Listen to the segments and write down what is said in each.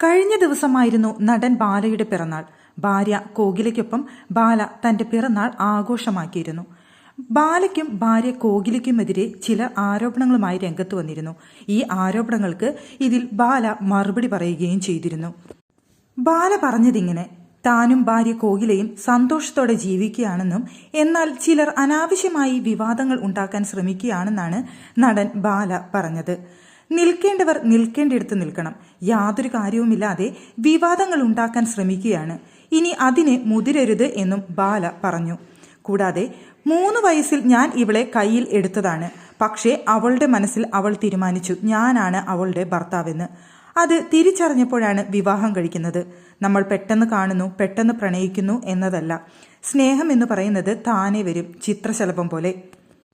കഴിഞ്ഞ ദിവസമായിരുന്നു നടൻ ബാലയുടെ പിറന്നാൾ. ഭാര്യ കോകിലയ്ക്കൊപ്പം ബാല തന്റെ പിറന്നാൾ ആഘോഷമാക്കിയിരുന്നു. ബാലയ്ക്കും ഭാര്യ കോകിലയ്ക്കുമെതിരെ ചില ആരോപണങ്ങളുമായി രംഗത്ത് വന്നിരുന്നു. ഈ ആരോപണങ്ങൾക്ക് ഇതിൽ ബാല മറുപടി പറയുകയും ചെയ്തിരുന്നു. ബാല പറഞ്ഞതിങ്ങനെ താനും ഭാര്യ കോകിലയും സന്തോഷത്തോടെ ജീവിക്കുകയാണെന്നും എന്നാൽ ചിലർ അനാവശ്യമായി വിവാദങ്ങൾ ഉണ്ടാക്കാൻ ശ്രമിക്കുകയാണെന്നാണ് നടൻ ബാല പറഞ്ഞത്. നിൽക്കേണ്ടവർ നിൽക്കേണ്ടിടത്ത് നിൽക്കണം. യാതൊരു കാര്യവുമില്ലാതെ വിവാദങ്ങൾ ഉണ്ടാക്കാൻ ശ്രമിക്കുകയാണ്. ഇനി അതിനെ മുതിരരുത് എന്നും ബാല പറഞ്ഞു. കൂടാതെ മൂന്ന് വയസ്സിൽ ഞാൻ ഇവളെ കയ്യിൽ എടുത്തതാണ്. പക്ഷേ അവളുടെ മനസ്സിൽ അവൾ തീരുമാനിച്ചു ഞാനാണ് അവളുടെ ഭർത്താവെന്ന്. അത് തിരിച്ചറിഞ്ഞപ്പോഴാണ് വിവാഹം കഴിക്കുന്നത്. നമ്മൾ പെട്ടെന്ന് കാണുന്നു പെട്ടെന്ന് പ്രണയിക്കുന്നു എന്നതല്ല. സ്നേഹം എന്ന് പറയുന്നത് താനേ വരും ചിത്രശലഭം പോലെ.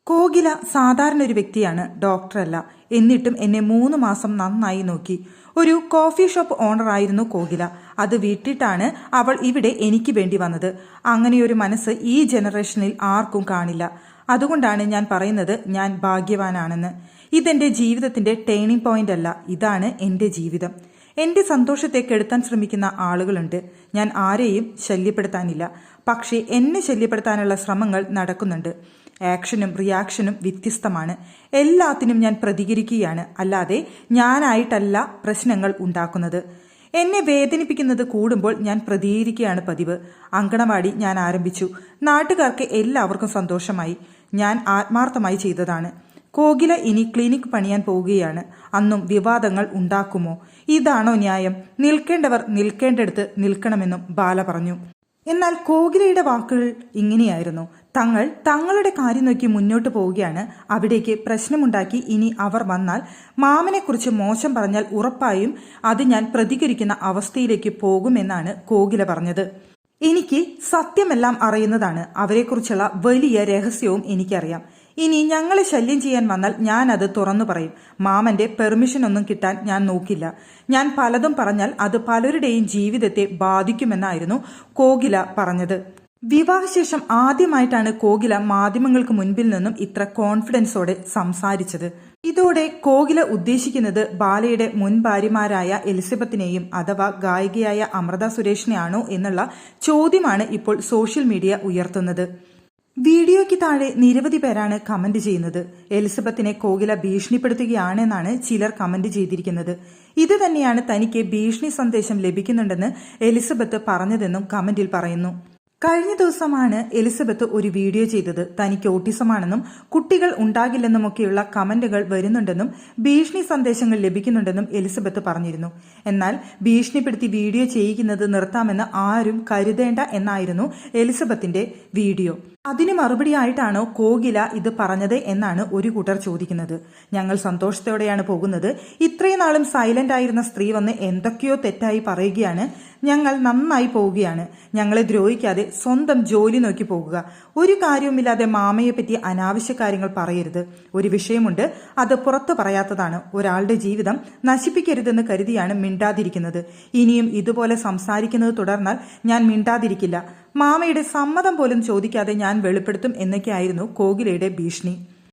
കോകില സാധാരണ ഒരു വ്യക്തിയാണ് ഡോക്ടറല്ല. എന്നിട്ടും എന്നെ മൂന്ന് മാസം നന്നായി നോക്കി. ഒരു കോഫി ഷോപ്പ് ഓണറായിരുന്നു കോകില. അത് വിട്ടിട്ടാണ് അവൾ ഇവിടെ എനിക്ക് വേണ്ടി വന്നത്. അങ്ങനെയൊരു മനസ്സ് ഈ ജനറേഷനിൽ ആർക്കും കാണില്ല. അതുകൊണ്ടാണ് ഞാൻ പറയുന്നത് ഞാൻ ഭാഗ്യവാനാണെന്ന്. ഇതെന്റെ ജീവിതത്തിന്റെ ടേണിംഗ് പോയിന്റ് അല്ല ഇതാണ് എന്റെ ജീവിതം. എന്റെ സന്തോഷത്തെ കെടുത്താൻ ശ്രമിക്കുന്ന ആളുകളുണ്ട്. ഞാൻ ആരെയും ശല്യപ്പെടുത്താനില്ല. പക്ഷേ എന്നെ ശല്യപ്പെടുത്താനുള്ള ശ്രമങ്ങൾ നടക്കുന്നുണ്ട്. ആക്ഷനും റിയാക്ഷനും വ്യത്യസ്തമാണ്. എല്ലാത്തിനും ഞാൻ പ്രതികരിക്കുകയാണ്. അല്ലാതെ ഞാനായിട്ടല്ല പ്രശ്നങ്ങൾ ഉണ്ടാക്കുന്നത്. എന്നെ വേദനിപ്പിക്കുന്നത് കൂടുമ്പോൾ ഞാൻ പ്രതികരിക്കുകയാണ് പതിവ്. അങ്കണവാടി ഞാൻ ആരംഭിച്ചു. നാട്ടുകാർക്ക് എല്ലാവർക്കും സന്തോഷമായി. ഞാൻ ആത്മാർത്ഥമായി ചെയ്തതാണ്. കോകില ഇനി ക്ലിനിക് പണിയാൻ പോവുകയാണ്. അന്നും വിവാദങ്ങൾ ഉണ്ടാക്കുമോ? ഇതാണോ ന്യായം. നിൽക്കേണ്ടവർ നിൽക്കേണ്ടടുത്ത് നിൽക്കണമെന്നും ബാല പറഞ്ഞു. എന്നാൽ കോകിലയുടെ വാക്കുകൾ ഇങ്ങനെയായിരുന്നു. തങ്ങൾ തങ്ങളുടെ കാര്യം നോക്കി മുന്നോട്ട് പോവുകയാണ്. അവിടേക്ക് പ്രശ്നമുണ്ടാക്കി ഇനി അവർ വന്നാൽ മാമനെക്കുറിച്ച് മോശം പറഞ്ഞാൽ ഉറപ്പായും അത് ഞാൻ പ്രതികരിക്കുന്ന അവസ്ഥയിലേക്ക് പോകുമെന്നാണ് കോകില പറഞ്ഞത്. എനിക്ക് സത്യമെല്ലാം അറിയുന്നതാണ്. അവരെക്കുറിച്ചുള്ള വലിയ രഹസ്യവും എനിക്കറിയാം. ഇനി ഞങ്ങളെ ശല്യം ചെയ്യാൻ വന്നാൽ ഞാൻ അത് തുറന്നു പറയും. മാമന്റെ പെർമിഷൻ ഒന്നും കിട്ടാൻ ഞാൻ നോക്കില്ല. ഞാൻ പലതും പറഞ്ഞാൽ അത് പലരുടെയും ജീവിതത്തെ ബാധിക്കുമെന്നായിരുന്നു കോകില പറഞ്ഞത്. വിവാഹശേഷം ആദ്യമായിട്ടാണ് കോകില മാധ്യമങ്ങൾക്ക് മുൻപിൽ നിന്നും ഇത്ര കോൺഫിഡൻസോടെ സംസാരിച്ചത്. ഇതോടെ കോകില ഉദ്ദേശിക്കുന്നത് ബാലയുടെ മുൻ ഭാര്യമാരായ എലിസബത്തിനെയും അഥവാ ഗായികയായ അമൃത സുരേഷിനെയാണോ എന്നുള്ള ചോദ്യമാണ് ഇപ്പോൾ സോഷ്യൽ മീഡിയ ഉയർത്തുന്നത്. വീഡിയോയ്ക്ക് താഴെ നിരവധി പേരാണ് കമന്റ് ചെയ്യുന്നത്. എലിസബത്തിനെ കോകില ഭീഷണിപ്പെടുത്തുകയാണെന്നാണ് ചിലർ കമന്റ് ചെയ്തിരിക്കുന്നത്. ഇത് തന്നെയാണ് തനിക്ക് ഭീഷണി സന്ദേശം ലഭിക്കുന്നുണ്ടെന്ന് എലിസബത്ത് പറഞ്ഞതെന്നും കമന്റിൽ പറയുന്നു. കഴിഞ്ഞ ദിവസമാണ് എലിസബത്ത് ഒരു വീഡിയോ ചെയ്തത്. തനിക്ക് ഓട്ടിസമാണെന്നും കുട്ടികൾ ഉണ്ടാകില്ലെന്നുമൊക്കെയുള്ള കമന്റുകൾ വരുന്നുണ്ടെന്നും ഭീഷണി സന്ദേശങ്ങൾ ലഭിക്കുന്നുണ്ടെന്നും എലിസബത്ത് പറഞ്ഞിരുന്നു. എന്നാൽ ഭീഷണിപ്പെടുത്തി വീഡിയോ ചെയ്യിക്കുന്നത് നിർത്താമെന്ന് ആരും കരുതേണ്ട എന്നായിരുന്നു എലിസബത്തിന്റെ വീഡിയോ. അതിന് മറുപടിയായിട്ടാണോ കോകില ഇത് പറഞ്ഞത് എന്നാണ് ഒരു കൂട്ടർ ചോദിക്കുന്നത്. ഞങ്ങൾ സന്തോഷത്തോടെയാണ് പോകുന്നത്. ഇത്രയും നാളും സൈലന്റ് ആയിരുന്ന സ്ത്രീ വന്ന് എന്തൊക്കെയോ തെറ്റായി പറയുകയാണ്. ഞങ്ങൾ നന്നായി പോവുകയാണ്. ഞങ്ങളെ ദ്രോഹിക്കാതെ സ്വന്തം ജോലി നോക്കി പോകുക. ഒരു കാര്യവുമില്ലാതെ മാമയെ പറ്റി അനാവശ്യ കാര്യങ്ങൾ പറയരുത്. ഒരു വിഷയമുണ്ട് അത് പുറത്തു പറയാത്തതാണ്. ഒരാളുടെ ജീവിതം നശിപ്പിക്കരുതെന്ന് കരുതിയാണ് മിണ്ടാതിരിക്കുന്നത്. ഇനിയും ഇതുപോലെ സംസാരിക്കുന്നത് തുടർന്നാൽ ഞാൻ മിണ്ടാതിരിക്കില്ല. മാമയുടെ സമ്മതം പോലും ചോദിക്കാതെ ഞാൻ വെളിപ്പെടുത്തും എന്നൊക്കെയായിരുന്നു കോകിലയുടെ ഭീഷണി.